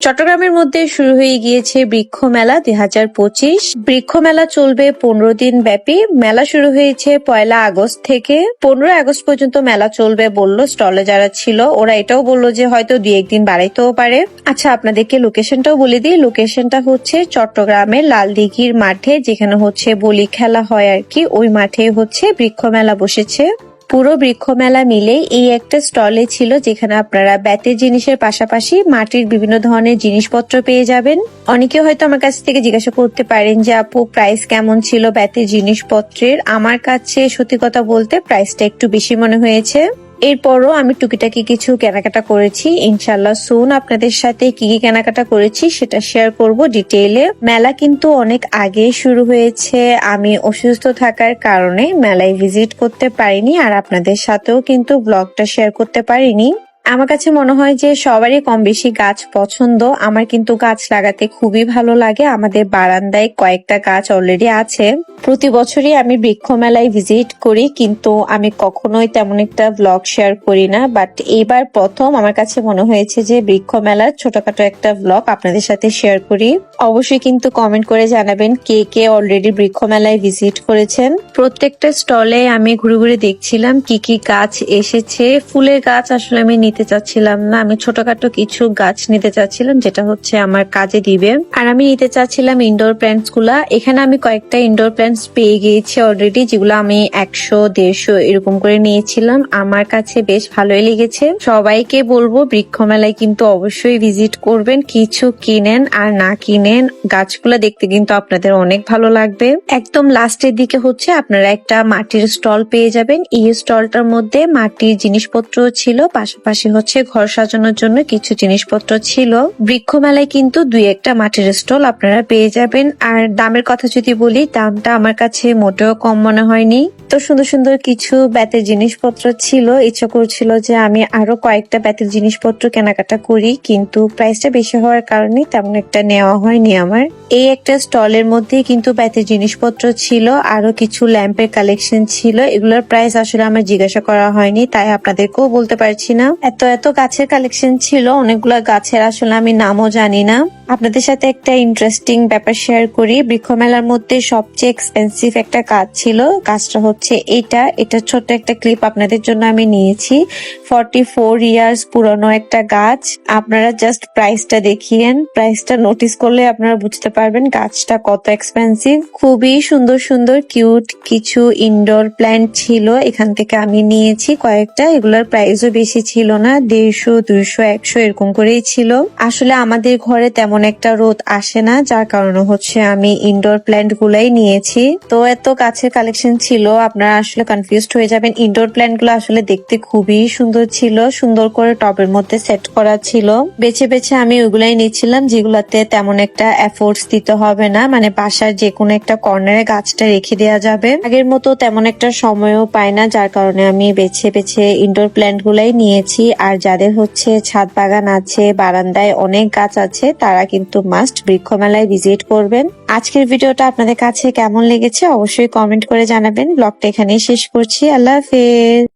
চট্টগ্রামের মধ্যে শুরু হয়ে গিয়েছে বৃক্ষ মেলা দুই হাজার পঁচিশ। বৃক্ষ মেলা চলবে পনেরো দিন ব্যাপী। মেলা শুরু হয়েছে পয়লা আগস্ট থেকে। পনেরো আগস্ট পর্যন্ত মেলা চলবে বলল স্টলে যারা ছিল, ওরা এটাও বলল যে হয়তো দুই একদিন বাড়াইতেও পারে। আচ্ছা আপনাদেরকে লোকেশনটাও বলে দিই। লোকেশনটা হচ্ছে চট্টগ্রামের লালদিঘির মাঠে, যেখানে হচ্ছে বলি খেলা হয় আর কি। ওই মাঠে হচ্ছে বৃক্ষ মেলা বসেছে। পুরো বৃক্ষমেলা মিলে এই একটা স্টলে ছিল যেখানে আপনারা ব্যাতের জিনিসের পাশাপাশি মাটির বিভিন্ন ধরনের জিনিসপত্র পেয়ে যাবেন। অনেকে হয়তো আমার কাছ থেকে জিজ্ঞাসা করতে পারেন যে, আপু প্রাইস কেমন ছিল ব্যাতের জিনিসপত্রের? আমার কাছে সত্যি কথা বলতে প্রাইসটা একটু বেশি মনে হয়েছে। এরপরও আমি টুকিটাকি কিছু কেনাকাটা করেছি। ইনশাল্লাহ সুন আপনাদের সাথে কি কি কেনাকাটা করেছি সেটা শেয়ার করব ডিটেইলে মেলা কিন্তু অনেক আগে শুরু হয়েছে। আমি অসুস্থ থাকার কারণে মেলায় ভিজিট করতে পারিনি আর আপনাদের সাথেও কিন্তু ব্লগটা শেয়ার করতে পারিনি। আমার কাছে মনে হয় যে সবারই কম বেশি গাছ পছন্দ। আমার কিন্তু গাছ লাগাতে খুবই ভালো লাগে। আমাদের বারান্দায় কয়েকটা গাছ অলরেডি আছে। প্রতি বছরই আমি বৃক্ষ মেলায় ভিজিট করি, কিন্তু আমি কখনোই তেমন একটা ব্লগ শেয়ার করি না। বাট এবার প্রথম আমার কাছে মনে হয়েছে যে বৃক্ষ মেলার ছোটখাটো একটা ব্লগ আপনাদের সাথে শেয়ার করি। অবশ্যই কিন্তু কমেন্ট করে জানাবেন কে কে অলরেডি বৃক্ষ মেলায় ভিজিট করেছেন। প্রত্যেকটা স্টলে আমি ঘুরে ঘুরে দেখছিলাম কি কি গাছ এসেছে। ফুলের গাছ আসলে আমি নিতে চাচ্ছিলাম না। আমি ছোটখাটো কিছু গাছ নিতে চাচ্ছিলাম, যেটা হচ্ছে আমার কাজে দিবে। আর আমি নিতে চাচ্ছিলাম ইনডোর প্ল্যান্টসগুলা এখানে আমি কয়েকটা ইনডোর প্ল্যান্টস পেয়ে গিয়েছি অলরেডি যেগুলো আমি একশো, দেড়শো এরকম করে নিয়েছিলাম। আমার কাছে বেশ ভালোই লেগেছে। সবাইকে বলব বৃক্ষ মেলায় কিন্তু অবশ্যই ভিজিট করবেন। কিছু কিনেন আর না কিনেন, গাছগুলো দেখতে কিন্তু আপনাদের অনেক ভালো লাগবে। একদম লাস্টের দিকে হচ্ছে আপনারা একটা মাটির স্টল পেয়ে যাবেন। এই স্টলটার মধ্যে মাটির জিনিসপত্র ছিল, পাশাপাশি হচ্ছে ঘর সাজানোর জন্য কিছু জিনিসপত্র ছিল। বৃক্ষ মেলায় কিন্তু দুই একটা মাটির স্টল আপনারা পেয়ে যাবেন। আর দামের কথা যদি বলি, দামটা আমার কাছে মোটেও কম মনে হয়নি। তো সুন্দর সুন্দর কিছু ব্যাতের জিনিসপত্র ছিল। ইচ্ছা করছিল যে আমি আরও কয়েকটা ব্যাতের জিনিসপত্র কেনাকাটা করি, কিন্তু প্রাইসটা বেশি হওয়ার কারণে তেমন একটা নেওয়া হয়নি আমার। এই একটা স্টলের মধ্যে কিন্তু ব্যাতের জিনিসপত্র ছিল, আরও কিছু ল্যাম্পের কালেকশন ছিল। এগুলোর প্রাইস আসলে আমার জিজ্ঞাসা করা হয়নি, তাই আপনাদেরকেও বলতে পারছি না। এত এত গাছের কালেকশন ছিল, অনেকগুলো গাছের আসলে আমি নামও জানি না। আপনাদের সাথে একটা ইন্টারেস্টিং ব্যাপার শেয়ার করি। বৃক্ষ মেলার মধ্যে সবচেয়ে এক্সপেন্সিভ একটা কাজ ছিল, কাজটা হচ্ছে এটা। এটা ছোট্ট একটা ক্লিপ আপনাদের জন্য আমি নিয়েছি। ফর্টি ফোর ইয়ার্স পুরনো একটা গাছ। আপনারা জাস্ট প্রাইসটা দেখিয়েন। প্রাইসটা নোটিস করলে আপনারা বুঝতে পারবেন গাছটা কত এক্সপেন্সিভ খুবই সুন্দর সুন্দর কিউট কিছু ইনডোর প্ল্যান্ট ছিল। এখান থেকে আমি নিয়েছি কয়েকটা। এগুলোর প্রাইসও বেশি ছিল না, দেড়শো, দুইশো, একশো এরকম করেই ছিল। আসলে আমাদের ঘরে তেমন একটা রোদ আসে না, যার কারণে হচ্ছে আমি ইনডোর প্ল্যান্ট গুলাই নিয়েছি। তো এত কাছের কালেকশন ছিল, আপনারা আসলে কনফিউজড হয়ে যাবেন। ইনডোর প্ল্যান্টগুলো আসলে দেখতে খুবই সুন্দর ছিল, সুন্দর করে টবের মধ্যে সেট করা ছিল। বেছে বেছে আমি ওইগুলাই নিচ্ছিলাম, যেগুলাতে তেমন একটা এফোর্টস দিতে হবে না মানে বাসার যে কোনো একটা কর্নারে গাছটা রেখে দেওয়া যাবে। আগের মতো তেমন একটা সময়ও পায় না, যার কারণে আমি বেছে বেছে ইনডোর প্ল্যান্ট গুলাই নিয়েছি। আর যাদের হচ্ছে ছাদ বাগান আছে, বারান্দায় অনেক গাছ আছে, তারা কিন্তু মাস্ট বৃক্ষ মেলায় ভিজিট করবেন। আজকের ভিডিওটা আপনাদের কাছে কেমন লেগেছে অবশ্যই কমেন্ট করে জানাবেন। ব্লগটা এখানেই শেষ করছি। আল্লাহ হাফেজ।